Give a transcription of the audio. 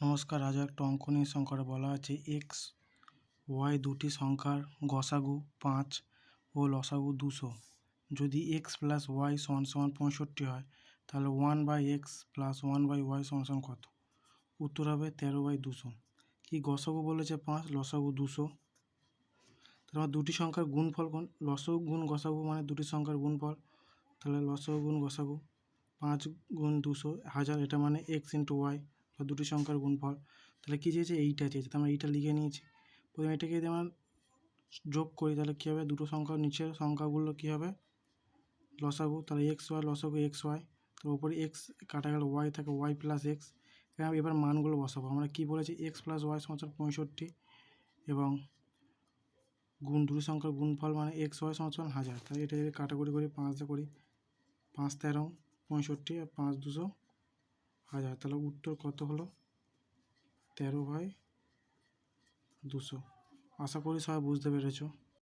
নমস্কার আজ একটা অঙ্ক নিয়ে সংখ্যাটা বলা আছে। এক্স ওয়াই দুটি সংখ্যার গসাগু পাঁচ ও লসাগু দুশো। যদি এক্স প্লাস ওয়াই সমান সমান পঁয়ষট্টি হয়, তাহলে one by x plus one by y সমান সমান কত? উত্তর হবে তেরো বাই দুশো। কি গসাগু বলেছে পাঁচ, লসাগু দুশো? তারপর দুটি সংখ্যার গুণফল কোন? লসাগু গুণ গসাগু মানে দুটি সংখ্যার গুণফল। তাহলে লসাগু গুণ গসাগু পাঁচ গুণ দুশো, হাজার, এটা মানে এক্স ইন্টু ওয়াই বা দুটি সংখ্যার গুণফল, তাহলে কী চেয়েছে? এইটা চেয়েছে। তার মানে এইটা লিখে নিয়েছি। প্রথমে এটাকে যদি আমরা যোগ করি, তাহলে কী হবে? দুটো সংখ্যার নিচের সংখ্যাগুলো কী হবে? লসাগু। তাহলে এক্স ওয়াই লসাগু এক্স ওয়াই তো উপরে এক্স কাটা গেল ওয়াই থাকে ওয়াই প্লাস এক্স এবার মানগুলো বসাবো। আমরা কী বলেছি? এক্স প্লাস ওয়াই সমান পঁয়ষট্টি এবং গুণ, দুটি সংখ্যার গুণফল মানে এক্স ওয়াই সমান হাজার। তাহলে এটা যদি কাটাকুটি করি পাঁচ দিয়ে করি, পাঁচ তেরো, পঁয়ষট্টি আর পাঁচ দুশো হাজার। তাহলে উত্তর কত হলো? তেরো বাই দুশো। আশা করি সবাই বুঝতে পেরেছ।